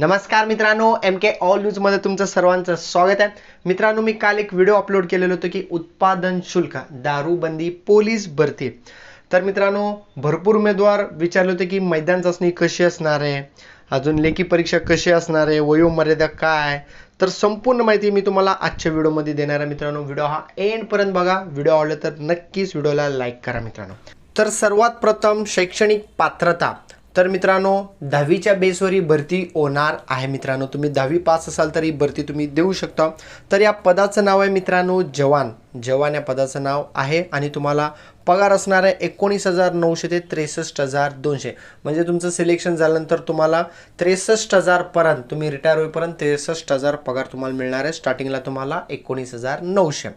नमस्कार मित्रांनो एम के ऑल न्यूजमध्ये तुमचं सर्वांचं स्वागत आहे. मित्रांनो मी काल एक व्हिडिओ अपलोड केलेलो होतो की उत्पादन शुल्क दारूबंदी पोलीस भरती. तर मित्रांनो भरपूर उमेदवार विचारले होते की मैदान चाचणी कशी असणार आहे? अजून लेखी परीक्षा कशी असणार आहे? वयोमर्यादा काय? तर संपूर्ण माहिती मी तुम्हाला आजच्या व्हिडिओमध्ये देणार आहे मित्रांनो. व्हिडिओ हा एंडपर्यंत बघा. व्हिडिओ आवडला तर नक्कीच व्हिडिओला लाईक करा मित्रांनो. तर सर्वात प्रथम शैक्षणिक पात्रता. तर मित्रांनो दहावीच्या बेसवर ही भरती होणार आहे मित्रांनो. तुम्ही दहावी पास असाल तर ही भरती तुम्ही देऊ शकता. तर या पदाचं नाव आहे मित्रांनो जवान. जवान या पदाचं नाव आहे आणि तुम्हाला पगार असणार आहे एकोणीस हजार नऊशे ते त्रेसष्ट हजार दोनशे. म्हणजे तुमचं सिलेक्शन झाल्यानंतर तुम्हाला त्रेसष्ट हजारपर्यंत तुम्ही रिटायर होईपर्यंत त्रेसष्ट हजार पगार तुम्हाला मिळणार आहे. स्टार्टिंगला तुम्हाला एकोणीस हजार नऊशे.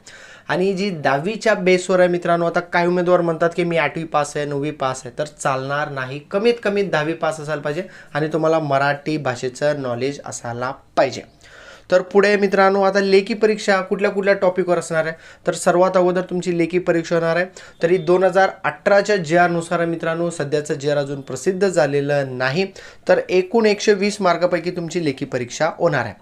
आणि जी दहावीच्या बेसवर आहे मित्रांनो आता काही उमेदवार म्हणतात की मी आठवी पास आहे नववी पास आहे. तर चालणार नाही. कमीत कमी दहावी पास असायला पाहिजे आणि तुम्हाला मराठी भाषेचं नॉलेज असायला पाहिजे. तर पुढे मित्रांनो आता लेखी परीक्षा कुठल्या कुठल्या टॉपिकवर असणार आहे? तर सर्वात अगोदर तुमची लेखी परीक्षा होणार आहे. तरी दोन हजार अठराच्या जे आरनुसार मित्रांनो सध्याचं जे आर अजून प्रसिद्ध झालेलं नाही तर एकूण एकशे वीस मार्कापैकी तुमची लेखी परीक्षा होणार आहे.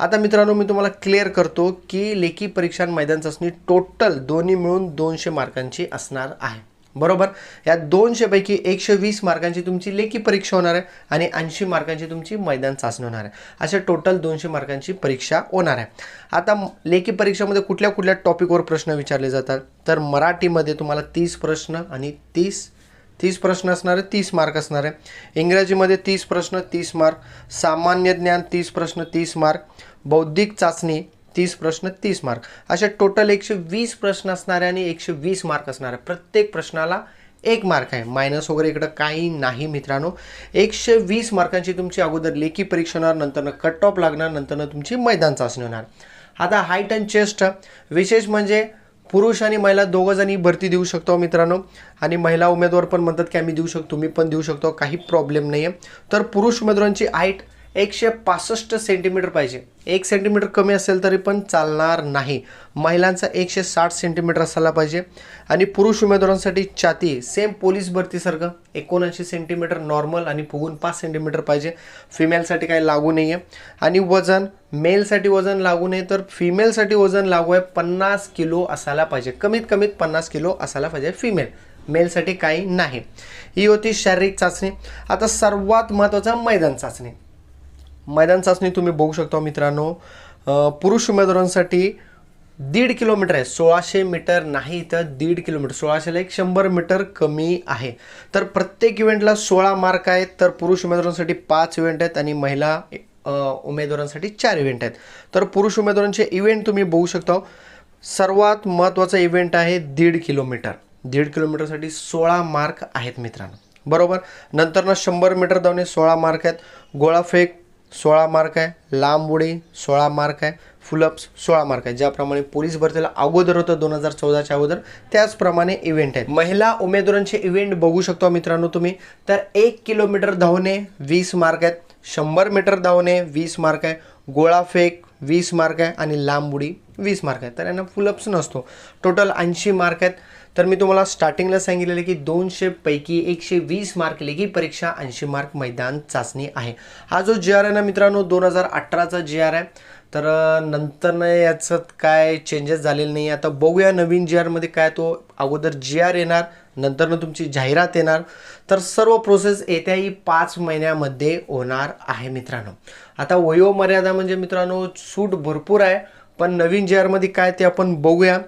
आता मित्रांनो मी तुम्हाला क्लिअर करतो की लेखी परीक्षा आणि मैदान चाचणी टोटल दोन्ही मिळून दोनशे मार्कांची असणार आहे. बरोबर? या दोनशेपैकी एकशे वीस मार्कांची तुमची लेखी परीक्षा होणार आहे आणि ऐंशी मार्कांची तुमची मैदान चाचणी होणार आहे. अशा टोटल दोनशे मार्कांची परीक्षा होणार आहे. आता लेखी परीक्षेमध्ये कुठल्या कुठल्या टॉपिकवर प्रश्न विचारले जातात? तर मराठीमध्ये तुम्हाला तीस प्रश्न आणि तीस तीस प्रश्न असणार आहे तीस मार्क असणार आहे. इंग्रजीमध्ये तीस प्रश्न तीस मार्क सामान्य ज्ञान तीस प्रश्न तीस मार्क बौद्धिक चाचणी तीस प्रश्न तीस मार्क. असे टोटल एकशे वीस प्रश्न असणारे आणि एकशे वीस मार्क असणारे प्रत्येक प्रश्नाला एक मार्क आहे. मायनस वगैरे इकडं काही नाही मित्रांनो. एकशे वीस मार्कांची तुमची अगोदर लेखी परीक्षा होणार नंतरनं कट ऑफ लागणार नंतरनं तुमची मैदान चाचणी होणार. आता हाईट अँड चेस्ट विशेष म्हणजे पुरुष आणि महिला दोघं जणी भरती देऊ शकतो मित्रांनो. आणि महिला उमेदवार पण म्हणतात की आम्ही देऊ शकतो तुम्ही पण देऊ शकतो काही प्रॉब्लेम नाही आहे तर पुरुष उमेदवारांची हाईट एकशे पासष्ट सेंटीमीटर पाहिजे. एक सेंटीमीटर कमी असेल तरी पण चालणार नाही. महिलांचा एकशे साठ सेंटीमीटर असायला पाहिजे. आणि पुरुष उमेदवारांसाठी छाती सेम पोलीस भरतीसारखं एकोणऐंशी सेंटीमीटर नॉर्मल आणि फुगून पाच सेंटीमीटर पाहिजे. फिमेलसाठी काही लागू नाही आहे आणि वजन मेलसाठी वजन लागू नाही तर फिमेलसाठी वजन लागू आहे पन्नास किलो असायला पाहिजे. कमीत कमीत पन्नास किलो असायला पाहिजे फिमेल मेलसाठी काही नाही. ही होती शारीरिक चाचणी. आता सर्वात महत्त्वाचा मैदान चाचणी. मैदान चाचणी तुम्ही बघू शकता मित्रांनो. पुरुष उमेदवारांसाठी दीड किलोमीटर आहे. सोळाशे मीटर नाही तर दीड किलोमीटर. सोळाशेला एक शंभर मीटर कमी आहे. तर प्रत्येक इव्हेंटला सोळा मार्क आहेत. तर पुरुष उमेदवारांसाठी पाच इव्हेंट आहेत आणि महिला उमेदवारांसाठी चार इव्हेंट आहेत. तर पुरुष उमेदवारांचे इव्हेंट तुम्ही बघू शकता. सर्वात महत्त्वाचा इव्हेंट आहे दीड किलोमीटर. दीड किलोमीटरसाठी सोळा मार्क आहेत मित्रांनो. बरोबर? नंतरनं शंभर मीटर धावणे सोळा मार्क आहेत. गोळाफेक सोळा मार्क आहे. लांब उडी सोळा मार्क आहे. फुलअप्स सोळा मार्क आहे. ज्याप्रमाणे पोलीस भरतीला अगोदर होतं दोन हजार चौदाच्या अगोदर त्याचप्रमाणे इव्हेंट आहेत. महिला उमेदवारांचे इव्हेंट बघू शकतो मित्रांनो तुम्ही. तर एक किलोमीटर धावणे वीस मार्क आहेत. शंभर मीटर धावणे वीस मार्क आहे. गोळाफेक वीस मार्क आहे. आणि लांब उडी वीस मार्क आहे. तर यांना फुलअप्स नसतो. टोटल ऐंशी मार्क आहेत. तर मी तुम्हाला स्टार्टिंगला सांगितलेलं की दोनशेपैकी एकशे वीस मार्क लेखी परीक्षा ऐंशी मार्क मैदान चाचणी आहे. हा जो जे आर आहे ना मित्रांनो दोन हजार अठराचा जी आर आहे. तर नंतरनं याचं काय चेंजेस झालेले नाही आता बघूया नवीन जी आरमध्ये काय तो अगोदर जी आर येणार नंतरनं तुमची जाहिरात येणार. तर सर्व प्रोसेस येत्याही पाच महिन्यामध्ये होणार आहे मित्रांनो. आता वयोमर्यादा म्हणजे मित्रांनो सूट भरपूर आहे. पण नवीन जी आरमध्ये काय ते आपण बघूया.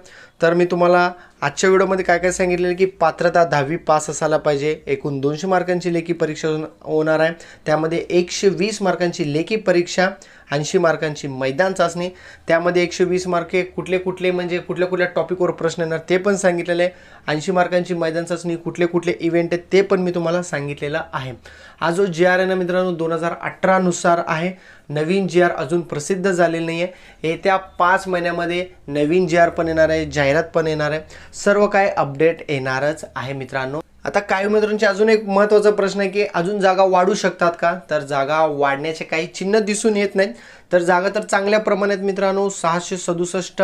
तर मी तुम्हाला आजच्या व्हिडिओमध्ये काय काय सांगितलेलं की पात्रता दहावी पास असायला पाहिजे. एकूण दोनशे मार्कांची लेखी परीक्षा होणार आहे. त्यामध्ये एकशे वीस मार्कांची लेखी परीक्षा ऐंशी मार्कांची मैदान चाचणी. त्यामध्ये एकशे वीस मार्के कुठले कुठले म्हणजे कुठल्या कुठल्या टॉपिकवर प्रश्न येणार ते पण सांगितलेले आहे. ऐंशी मार्कांची मैदान चाचणी कुठले कुठले इव्हेंट आहेत ते पण मी तुम्हाला सांगितलेलं आहे. हा जो जी आर आहे ना मित्रांनो दोन हजार अठरानुसार आहे. नवीन जी आर अजून प्रसिद्ध झालेली नाही आहे येत्या पाच महिन्यामध्ये नवीन जी आर पण येणार आहे जाहिरात पण येणार आहे. सर्व काय अपडेट येणारच आहे मित्रांनो. आता काही उमेदवारांचे अजून एक महत्त्वाचा प्रश्न आहे की अजून जागा वाढू शकतात का? तर जागा वाढण्याचे काही चिन्ह दिसून येत नाहीत. तर जागा तर चांगल्या प्रमाणात मित्रांनो सहाशे सदुसष्ट.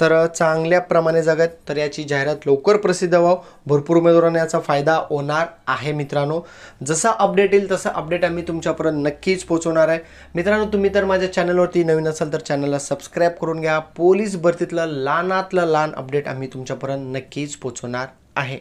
तर चांगल्या प्रमाणे जागा आहेत. तर याची जाहिरात लवकर प्रसिद्ध व्हावं. भरपूर उमेदवारांना याचा फायदा होणार आहे मित्रांनो. जसा अपडेट येईल तसा अपडेट आम्ही तुमच्यापर्यंत नक्कीच पोहोचवणार आहे. मित्रांनो तुम्ही तर माझ्या चॅनलवरती नवीन असाल तर चॅनलला सबस्क्राईब करून घ्या. पोलीस भरतीतलं लहानातलं लहान अपडेट आम्ही तुमच्यापर्यंत नक्कीच पोहोचवणार आहे.